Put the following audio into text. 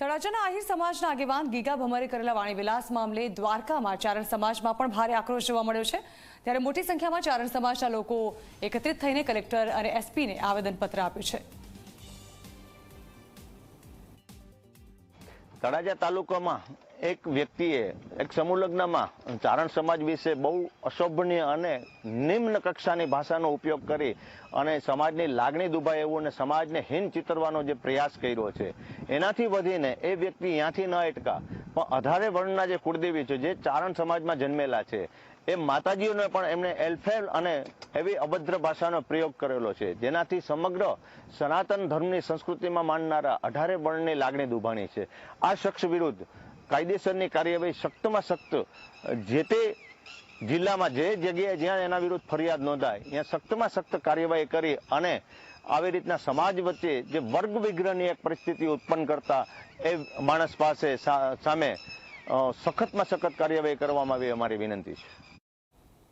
તળાજાના આહિર સમાજના આગેવાન ગીગા ભમરે કરેલા વાણીવિલાસ મામલે દ્વારકામાં ચારણ સમાજમાં પણ ભારે આક્રોશ જોવા મળ્યો છે. ત્યારે મોટી સંખ્યામાં ચારણ સમાજના લોકો એકત્રિત થઈને કલેક્ટર અને એસપીને આવેદનપત્ર આપ્યું છે. તળાજા તાલુકામાં એક વ્યક્તિએ, એક સમૂહ લગ્નમાં ચારણ સમાજ વિશે બહુ અશોભનીય અને નિમ્ન કક્ષાની ભાષાનો ઉપયોગ કરી અને સમાજની લાગણી દુભાય એવું અને સમાજને હીન ચિતરવાનો જે પ્રયાસ કર્યો છે, એનાથી વધીને એ વ્યક્તિ ત્યાંથી ન અટકા. પણ અઢારે વર્ણના જે કુળદેવી છે, જે ચારણ સમાજમાં જન્મેલા છે, એ માતાજીઓને પણ એમણે એલ્ફેલ અને એવી અભદ્ર ભાષાનો પ્રયોગ કરેલો છે, જેનાથી સમગ્ર સનાતન ધર્મની સંસ્કૃતિમાં માનનારા અઢારે વર્ણની લાગણી દુભાણી છે. આ શખ્સ વિરુદ્ધ કાયદેસરની કાર્યવાહી સખ્તમાં સખ્ત, જે તે જિલ્લામાં જે જગ્યાએ જ્યાં એના વિરુદ્ધ ફરિયાદ નોંધાય, ત્યાં સખ્તમાં સખ્ત કાર્યવાહી કરી અને આવી રીતના સમાજ વચ્ચે જે વર્ગ વિગ્રહની એક પરિસ્થિતિ ઉત્પન્ન કરતા એ માણસ પાસે સામે સખતમાં સખત કાર્યવાહી કરવામાં આવી અમારી વિનંતી છે.